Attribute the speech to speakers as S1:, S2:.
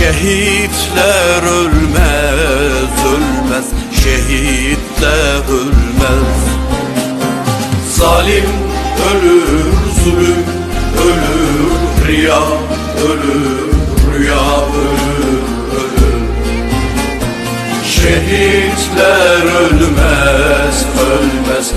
S1: Şehitler ölmez ölmez. Şehitler ölmez. Zalim ölür zulüm ölür riya ölür rüya ölür ölür. Şehitler ölmez ölmez